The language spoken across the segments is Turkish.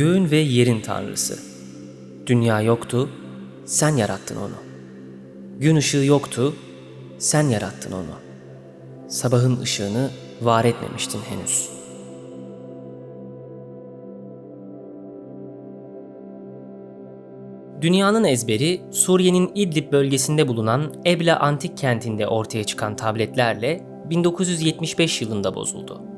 Göğün ve yerin tanrısı. Dünya yoktu, sen yarattın onu. Gün ışığı yoktu, sen yarattın onu. Sabahın ışığını var etmemiştin henüz. Dünyanın ezberi Suriye'nin İdlib bölgesinde bulunan Ebla antik kentinde ortaya çıkan tabletlerle 1975 yılında bozuldu.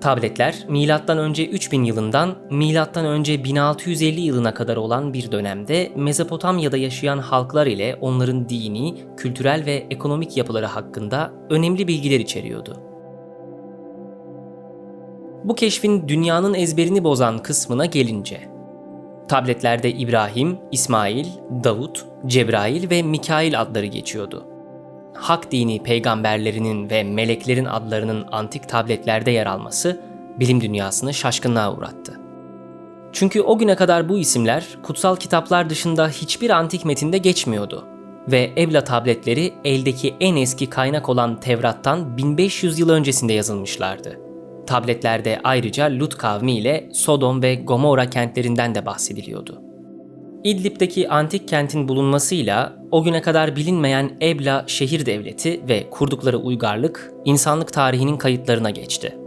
Tabletler M.Ö. 3000 yılından M.Ö. 1650 yılına kadar olan bir dönemde Mezopotamya'da yaşayan halklar ile onların dini, kültürel ve ekonomik yapıları hakkında önemli bilgiler içeriyordu. Bu keşfin dünyanın ezberini bozan kısmına gelince, tabletlerde İbrahim, İsmail, Davut, Cebrail ve Mikail adları geçiyordu. Hak dini peygamberlerinin ve meleklerin adlarının antik tabletlerde yer alması bilim dünyasını şaşkınlığa uğrattı. Çünkü o güne kadar bu isimler kutsal kitaplar dışında hiçbir antik metinde geçmiyordu ve Ebla tabletleri eldeki en eski kaynak olan Tevrat'tan 1500 yıl öncesinde yazılmışlardı. Tabletlerde ayrıca Lut kavmi ile Sodom ve Gomorra kentlerinden de bahsediliyordu. İdlib'deki antik kentin bulunmasıyla o güne kadar bilinmeyen Ebla şehir devleti ve kurdukları uygarlık insanlık tarihinin kayıtlarına geçti.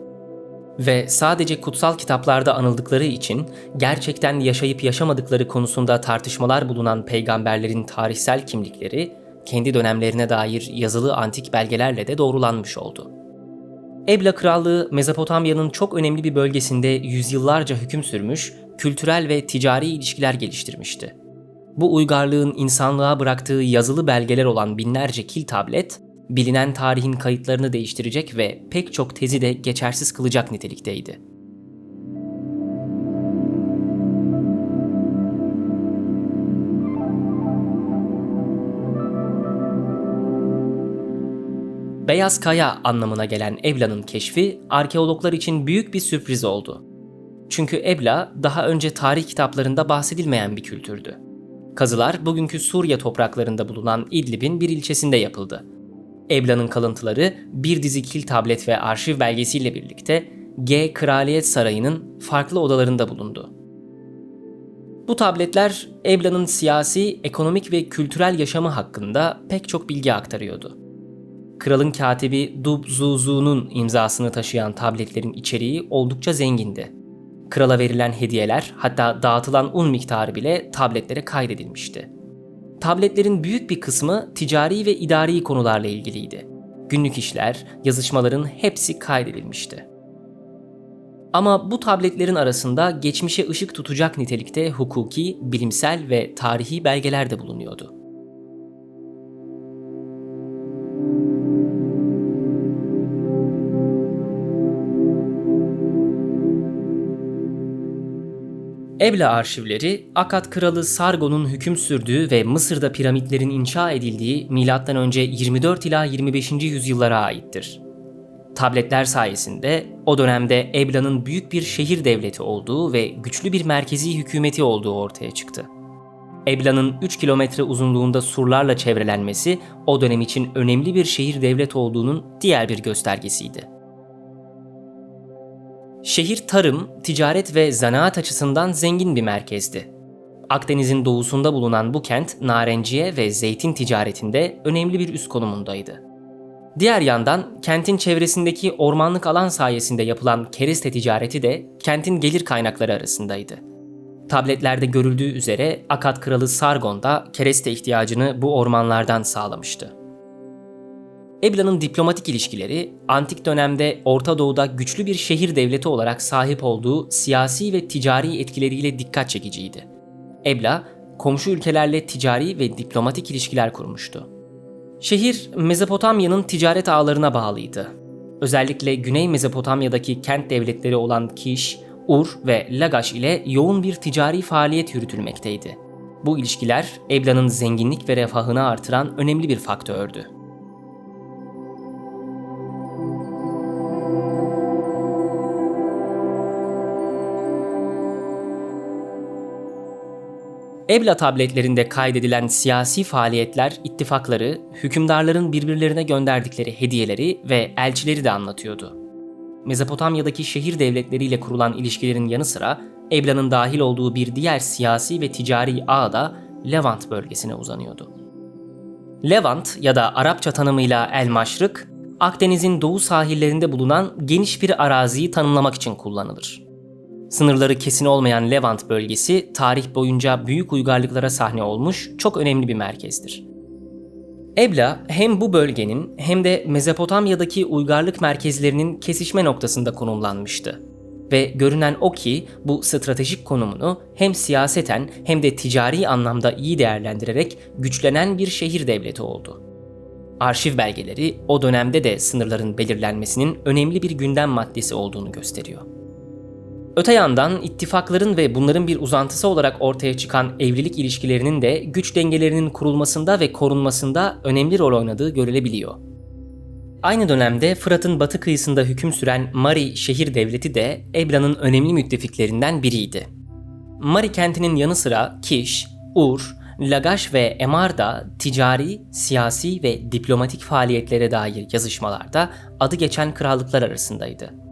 Ve sadece kutsal kitaplarda anıldıkları için gerçekten yaşayıp yaşamadıkları konusunda tartışmalar bulunan peygamberlerin tarihsel kimlikleri kendi dönemlerine dair yazılı antik belgelerle de doğrulanmış oldu. Ebla Krallığı Mezopotamya'nın çok önemli bir bölgesinde yüzyıllarca hüküm sürmüş, kültürel ve ticari ilişkiler geliştirmişti. Bu uygarlığın insanlığa bıraktığı yazılı belgeler olan binlerce kil tablet, bilinen tarihin kayıtlarını değiştirecek ve pek çok tezi de geçersiz kılacak nitelikteydi. Beyaz kaya anlamına gelen Ebla'nın keşfi arkeologlar için büyük bir sürpriz oldu. Çünkü Ebla daha önce tarih kitaplarında bahsedilmeyen bir kültürdü. Kazılar bugünkü Suriye topraklarında bulunan İdlib'in bir ilçesinde yapıldı. Ebla'nın kalıntıları bir dizi kil tablet ve arşiv belgesiyle birlikte G Kraliyet Sarayı'nın farklı odalarında bulundu. Bu tabletler Ebla'nın siyasi, ekonomik ve kültürel yaşamı hakkında pek çok bilgi aktarıyordu. Kralın katibi Dub Zuzu'nun imzasını taşıyan tabletlerin içeriği oldukça zengindi. Krala verilen hediyeler hatta dağıtılan un miktarı bile tabletlere kaydedilmişti. Tabletlerin büyük bir kısmı ticari ve idari konularla ilgiliydi. Günlük işler, yazışmaların hepsi kaydedilmişti. Ama bu tabletlerin arasında geçmişe ışık tutacak nitelikte hukuki, bilimsel ve tarihi belgeler de bulunuyordu. Ebla arşivleri Akkad kralı Sargon'un hüküm sürdüğü ve Mısır'da piramitlerin inşa edildiği M.Ö. 24 ila 25. yüzyıllara aittir. Tabletler sayesinde o dönemde Ebla'nın büyük bir şehir devleti olduğu ve güçlü bir merkezi hükümeti olduğu ortaya çıktı. Ebla'nın 3 kilometre uzunluğunda surlarla çevrelenmesi o dönem için önemli bir şehir devlet olduğunun diğer bir göstergesiydi. Şehir tarım, ticaret ve zanaat açısından zengin bir merkezdi. Akdeniz'in doğusunda bulunan bu kent narenciye ve zeytin ticaretinde önemli bir üst konumundaydı. Diğer yandan kentin çevresindeki ormanlık alan sayesinde yapılan kereste ticareti de kentin gelir kaynakları arasındaydı. Tabletlerde görüldüğü üzere Akad kralı Sargon da kereste ihtiyacını bu ormanlardan sağlamıştı. Ebla'nın diplomatik ilişkileri antik dönemde Orta Doğu'da güçlü bir şehir devleti olarak sahip olduğu siyasi ve ticari etkileriyle dikkat çekiciydi. Ebla, komşu ülkelerle ticari ve diplomatik ilişkiler kurmuştu. Şehir Mezopotamya'nın ticaret ağlarına bağlıydı. Özellikle Güney Mezopotamya'daki kent devletleri olan Kiş, Ur ve Lagash ile yoğun bir ticari faaliyet yürütülmekteydi. Bu ilişkiler Ebla'nın zenginlik ve refahını artıran önemli bir faktördü. Ebla tabletlerinde kaydedilen siyasi faaliyetler, ittifakları, hükümdarların birbirlerine gönderdikleri hediyeleri ve elçileri de anlatıyordu. Mezopotamya'daki şehir devletleriyle kurulan ilişkilerin yanı sıra Ebla'nın dahil olduğu bir diğer siyasi ve ticari ağ da Levant bölgesine uzanıyordu. Levant ya da Arapça tanımıyla El Maşrık, Akdeniz'in doğu sahillerinde bulunan geniş bir araziyi tanımlamak için kullanılır. Sınırları kesin olmayan Levant bölgesi tarih boyunca büyük uygarlıklara sahne olmuş çok önemli bir merkezdir. Ebla hem bu bölgenin hem de Mezopotamya'daki uygarlık merkezlerinin kesişme noktasında konumlanmıştı. Ve görünen o ki bu stratejik konumunu hem siyaseten hem de ticari anlamda iyi değerlendirerek güçlenen bir şehir devleti oldu. Arşiv belgeleri o dönemde de sınırların belirlenmesinin önemli bir gündem maddesi olduğunu gösteriyor. Öte yandan ittifakların ve bunların bir uzantısı olarak ortaya çıkan evlilik ilişkilerinin de güç dengelerinin kurulmasında ve korunmasında önemli rol oynadığı görülebiliyor. Aynı dönemde Fırat'ın batı kıyısında hüküm süren Mari şehir devleti de Ebla'nın önemli müttefiklerinden biriydi. Mari kentinin yanı sıra Kiş, Ur, Lagaş ve Emar da ticari, siyasi ve diplomatik faaliyetlere dair yazışmalarda adı geçen krallıklar arasındaydı.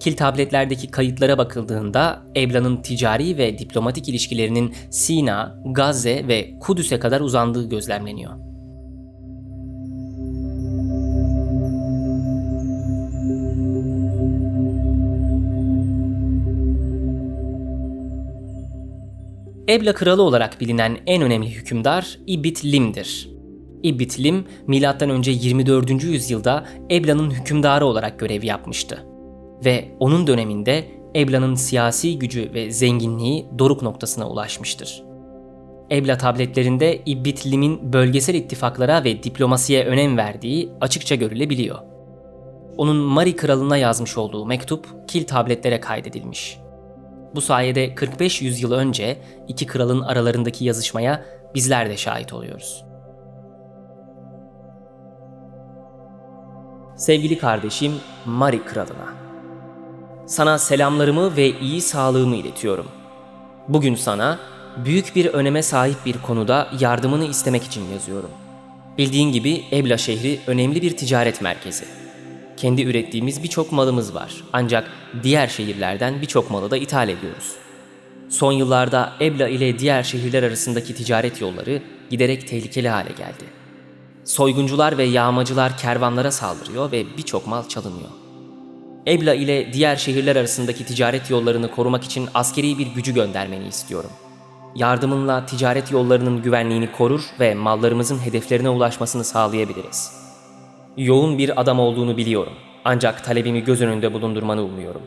Kil tabletlerdeki kayıtlara bakıldığında Ebla'nın ticari ve diplomatik ilişkilerinin Sina, Gazze ve Kudüs'e kadar uzandığı gözlemleniyor. Ebla kralı olarak bilinen en önemli hükümdar İbit Lim'dir. İbit Lim, M.Ö. 24. yüzyılda Ebla'nın hükümdarı olarak görev yapmıştı ve onun döneminde Ebla'nın siyasi gücü ve zenginliği doruk noktasına ulaşmıştır. Ebla tabletlerinde İbbitlim'in bölgesel ittifaklara ve diplomasiye önem verdiği açıkça görülebiliyor. Onun Mari kralına yazmış olduğu mektup kil tabletlere kaydedilmiş. Bu sayede 45 yüzyıl önce iki kralın aralarındaki yazışmaya bizler de şahit oluyoruz. Sevgili kardeşim Mari kralına sana selamlarımı ve iyi sağlığımı iletiyorum. Bugün sana büyük bir öneme sahip bir konuda yardımını istemek için yazıyorum. Bildiğin gibi Ebla şehri önemli bir ticaret merkezi. Kendi ürettiğimiz birçok malımız var ancak diğer şehirlerden birçok malı da ithal ediyoruz. Son yıllarda Ebla ile diğer şehirler arasındaki ticaret yolları giderek tehlikeli hale geldi. Soyguncular ve yağmacılar kervanlara saldırıyor ve birçok mal çalınıyor. Ebla ile diğer şehirler arasındaki ticaret yollarını korumak için askeri bir gücü göndermeni istiyorum. Yardımınla ticaret yollarının güvenliğini korur ve mallarımızın hedeflerine ulaşmasını sağlayabiliriz. Yoğun bir adam olduğunu biliyorum. Ancak talebimi göz önünde bulundurmanı umuyorum.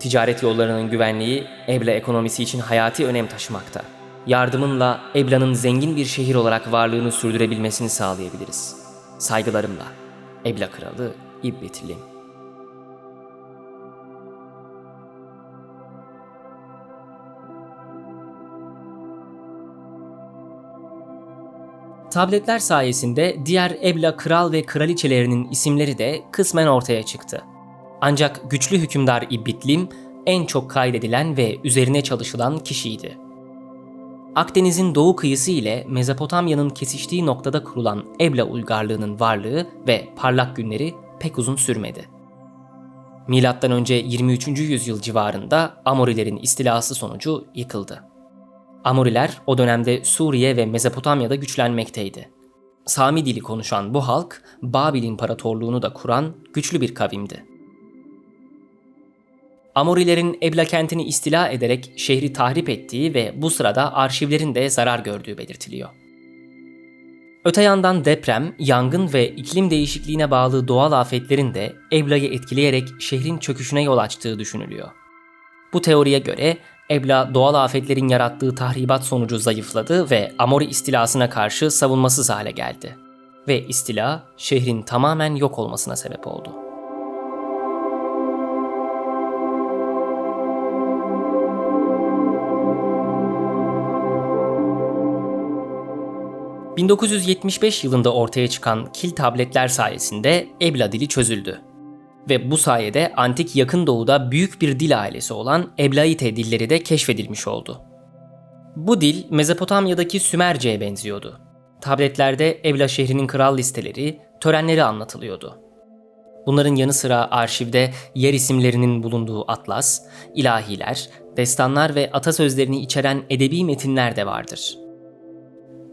Ticaret yollarının güvenliği Ebla ekonomisi için hayati önem taşımakta. Yardımınla Ebla'nın zengin bir şehir olarak varlığını sürdürebilmesini sağlayabiliriz. Saygılarımla. Ebla Kralı İbbetlim. Tabletler sayesinde diğer Ebla kral ve kraliçelerinin isimleri de kısmen ortaya çıktı. Ancak güçlü hükümdar İbbitlim en çok kaydedilen ve üzerine çalışılan kişiydi. Akdeniz'in doğu kıyısı ile Mezopotamya'nın kesiştiği noktada kurulan Ebla uygarlığının varlığı ve parlak günleri pek uzun sürmedi. Milattan önce 23. yüzyıl civarında Amorilerin istilası sonucu yıkıldı. Amoriler o dönemde Suriye ve Mezopotamya'da güçlenmekteydi. Sami dili konuşan bu halk Babil İmparatorluğunu da kuran güçlü bir kavimdi. Amorilerin Ebla kentini istila ederek şehri tahrip ettiği ve bu sırada arşivlerin de zarar gördüğü belirtiliyor. Öte yandan deprem, yangın ve iklim değişikliğine bağlı doğal afetlerin de Ebla'yı etkileyerek şehrin çöküşüne yol açtığı düşünülüyor. Bu teoriye göre Ebla doğal afetlerin yarattığı tahribat sonucu zayıfladı ve Amori istilasına karşı savunmasız hale geldi. Ve istila şehrin tamamen yok olmasına sebep oldu. ...1975 yılında ortaya çıkan kil tabletler sayesinde Ebla dili çözüldü ve bu sayede antik yakın doğuda büyük bir dil ailesi olan Eblaite dilleri de keşfedilmiş oldu. Bu dil Mezopotamya'daki Sümerce'ye benziyordu. Tabletlerde Ebla şehrinin kral listeleri, törenleri anlatılıyordu. Bunların yanı sıra arşivde yer isimlerinin bulunduğu atlas, ilahiler, destanlar ve atasözlerini içeren edebi metinler de vardır.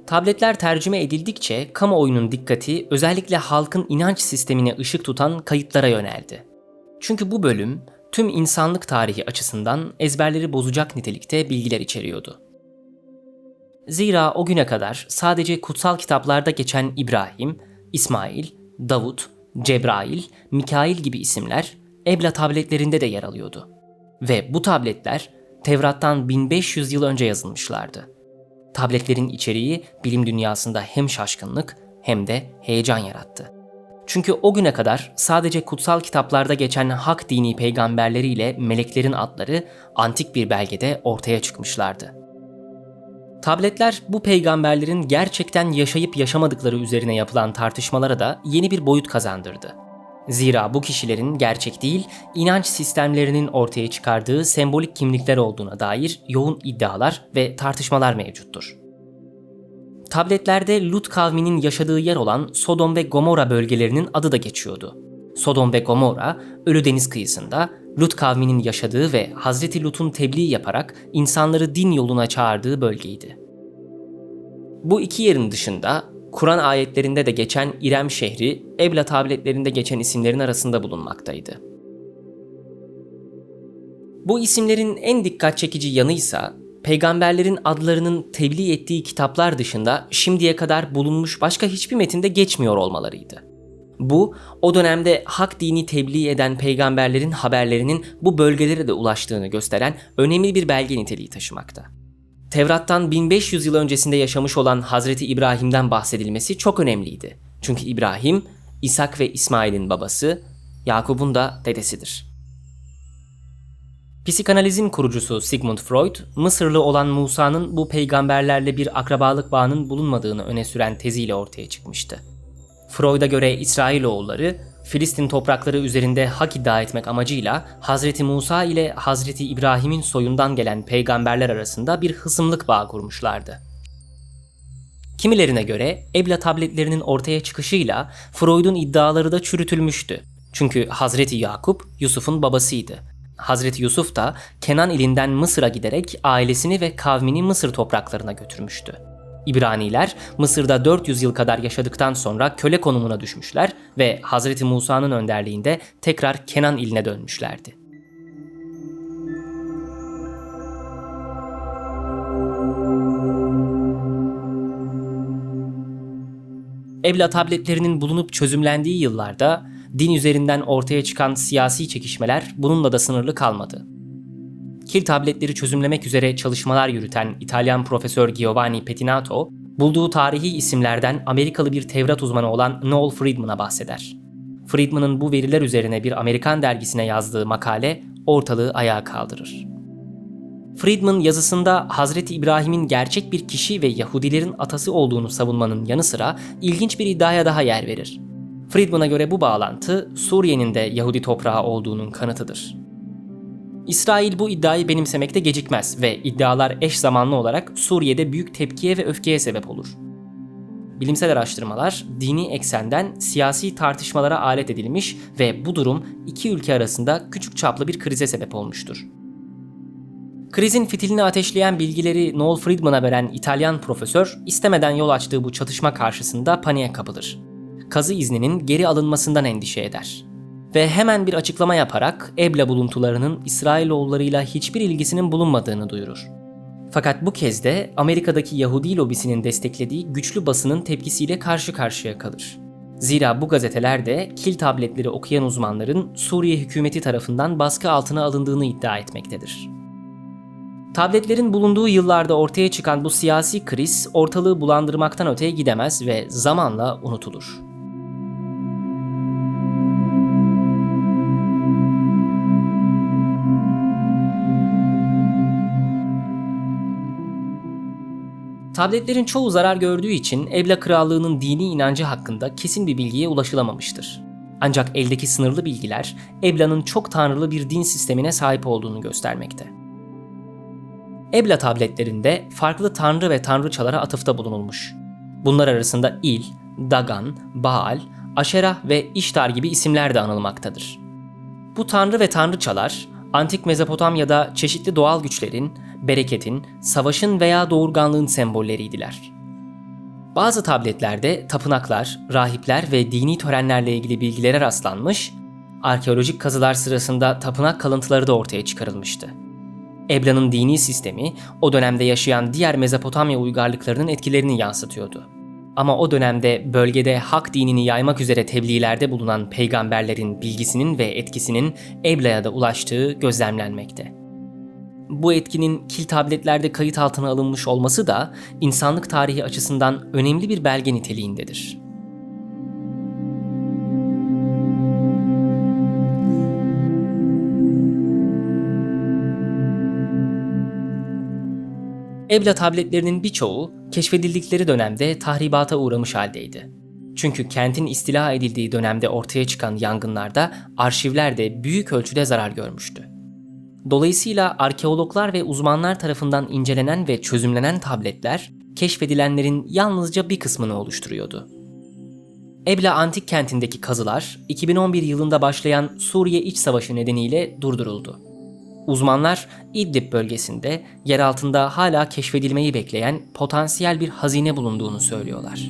Tabletler tercüme edildikçe kamuoyunun dikkati özellikle halkın inanç sistemine ışık tutan kayıtlara yöneldi. Çünkü bu bölüm tüm insanlık tarihi açısından ezberleri bozacak nitelikte bilgiler içeriyordu. Zira o güne kadar sadece kutsal kitaplarda geçen İbrahim, İsmail, Davut, Cebrail, Mikail gibi isimler Ebla tabletlerinde de yer alıyordu. Ve bu tabletler Tevrat'tan 1500 yıl önce yazılmışlardı. Tabletlerin içeriği bilim dünyasında hem şaşkınlık hem de heyecan yarattı. Çünkü o güne kadar sadece kutsal kitaplarda geçen hak dini peygamberleriyle meleklerin adları antik bir belgede ortaya çıkmışlardı. Tabletler bu peygamberlerin gerçekten yaşayıp yaşamadıkları üzerine yapılan tartışmalara da yeni bir boyut kazandırdı. Zira bu kişilerin gerçek değil, inanç sistemlerinin ortaya çıkardığı sembolik kimlikler olduğuna dair yoğun iddialar ve tartışmalar mevcuttur. Tabletlerde Lut kavminin yaşadığı yer olan Sodom ve Gomorra bölgelerinin adı da geçiyordu. Sodom ve Gomorra, Ölü Deniz kıyısında Lut kavminin yaşadığı ve Hazreti Lut'un tebliğ yaparak insanları din yoluna çağırdığı bölgeydi. Bu iki yerin dışında Kur'an ayetlerinde de geçen İrem şehri, Ebla tabletlerinde geçen isimlerin arasında bulunmaktaydı. Bu isimlerin en dikkat çekici yanıysa peygamberlerin adlarının tebliğ ettiği kitaplar dışında şimdiye kadar bulunmuş başka hiçbir metinde geçmiyor olmalarıydı. Bu, o dönemde hak dini tebliğ eden peygamberlerin haberlerinin bu bölgelere de ulaştığını gösteren önemli bir belge niteliği taşımakta. Tevrat'tan 1500 yıl öncesinde yaşamış olan Hazreti İbrahim'den bahsedilmesi çok önemliydi. Çünkü İbrahim, İshak ve İsmail'in babası, Yakup'un da dedesidir. Psikanalizin kurucusu Sigmund Freud, Mısırlı olan Musa'nın bu peygamberlerle bir akrabalık bağının bulunmadığını öne süren teziyle ortaya çıkmıştı. Freud'a göre İsrailoğulları Filistin toprakları üzerinde hak iddia etmek amacıyla Hazreti Musa ile Hazreti İbrahim'in soyundan gelen peygamberler arasında bir hısımlık bağı kurmuşlardı. Kimilerine göre Ebla tabletlerinin ortaya çıkışıyla Freud'un iddiaları da çürütülmüştü. Çünkü Hazreti Yakup Yusuf'un babasıydı. Hazreti Yusuf da Kenan ilinden Mısır'a giderek ailesini ve kavmini Mısır topraklarına götürmüştü. İbraniler Mısır'da 400 yıl kadar yaşadıktan sonra köle konumuna düşmüşler ve Hazreti Musa'nın önderliğinde tekrar Kenan iline dönmüşlerdi. Ebla tabletlerinin bulunup çözümlendiği yıllarda din üzerinden ortaya çıkan siyasi çekişmeler bununla da sınırlı kalmadı. Kil tabletleri çözümlemek üzere çalışmalar yürüten İtalyan profesör Giovanni Pettinato, bulduğu tarihi isimlerden Amerikalı bir Tevrat uzmanı olan Noel Friedman'a bahseder. Friedman'ın bu veriler üzerine bir Amerikan dergisine yazdığı makale ortalığı ayağa kaldırır. Friedman yazısında Hazreti İbrahim'in gerçek bir kişi ve Yahudilerin atası olduğunu savunmanın yanı sıra ilginç bir iddiaya daha yer verir. Friedman'a göre bu bağlantı Suriye'nin de Yahudi toprağı olduğunun kanıtıdır. İsrail bu iddiayı benimsemekte gecikmez ve iddialar eş zamanlı olarak Suriye'de büyük tepkiye ve öfkeye sebep olur. Bilimsel araştırmalar dini eksenden siyasi tartışmalara alet edilmiş ve bu durum iki ülke arasında küçük çaplı bir krize sebep olmuştur. Krizin fitilini ateşleyen bilgileri Noel Friedman'a veren İtalyan profesör istemeden yol açtığı bu çatışma karşısında paniğe kapılır. Kazı izninin geri alınmasından endişe eder ve hemen bir açıklama yaparak Ebla buluntularının İsrailoğullarıyla hiçbir ilgisinin bulunmadığını duyurur. Fakat bu kez de Amerika'daki Yahudi lobisinin desteklediği güçlü basının tepkisiyle karşı karşıya kalır. Zira bu gazetelerde kil tabletleri okuyan uzmanların Suriye hükümeti tarafından baskı altına alındığını iddia etmektedir. Tabletlerin bulunduğu yıllarda ortaya çıkan bu siyasi kriz ortalığı bulandırmaktan öteye gidemez ve zamanla unutulur. Tabletlerin çoğu zarar gördüğü için Ebla Krallığı'nın dini inancı hakkında kesin bir bilgiye ulaşılamamıştır. Ancak eldeki sınırlı bilgiler Ebla'nın çok tanrılı bir din sistemine sahip olduğunu göstermekte. Ebla tabletlerinde farklı tanrı ve tanrıçalara atıfta bulunulmuş. Bunlar arasında İl, Dagan, Baal, Aşerah ve İştar gibi isimler de anılmaktadır. Bu tanrı ve tanrıçalar antik Mezopotamya'da çeşitli doğal güçlerin, bereketin, savaşın veya doğurganlığın sembolleriydiler. Bazı tabletlerde tapınaklar, rahipler ve dini törenlerle ilgili bilgilere rastlanmış, arkeolojik kazılar sırasında tapınak kalıntıları da ortaya çıkarılmıştı. Ebla'nın dini sistemi o dönemde yaşayan diğer Mezopotamya uygarlıklarının etkilerini yansıtıyordu. Ama o dönemde bölgede hak dinini yaymak üzere tebliğlerde bulunan peygamberlerin bilgisinin ve etkisinin Ebla'ya da ulaştığı gözlemlenmekte. Bu etkinin kil tabletlerde kayıt altına alınmış olması da insanlık tarihi açısından önemli bir belge niteliğindedir. Ebla tabletlerinin birçoğu keşfedildikleri dönemde tahribata uğramış haldeydi. Çünkü kentin istila edildiği dönemde ortaya çıkan yangınlarda arşivler de büyük ölçüde zarar görmüştü. Dolayısıyla arkeologlar ve uzmanlar tarafından incelenen ve çözümlenen tabletler keşfedilenlerin yalnızca bir kısmını oluşturuyordu. Ebla antik kentindeki kazılar 2011 yılında başlayan Suriye İç Savaşı nedeniyle durduruldu. Uzmanlar İdlib bölgesinde yer altında hala keşfedilmeyi bekleyen potansiyel bir hazine bulunduğunu söylüyorlar.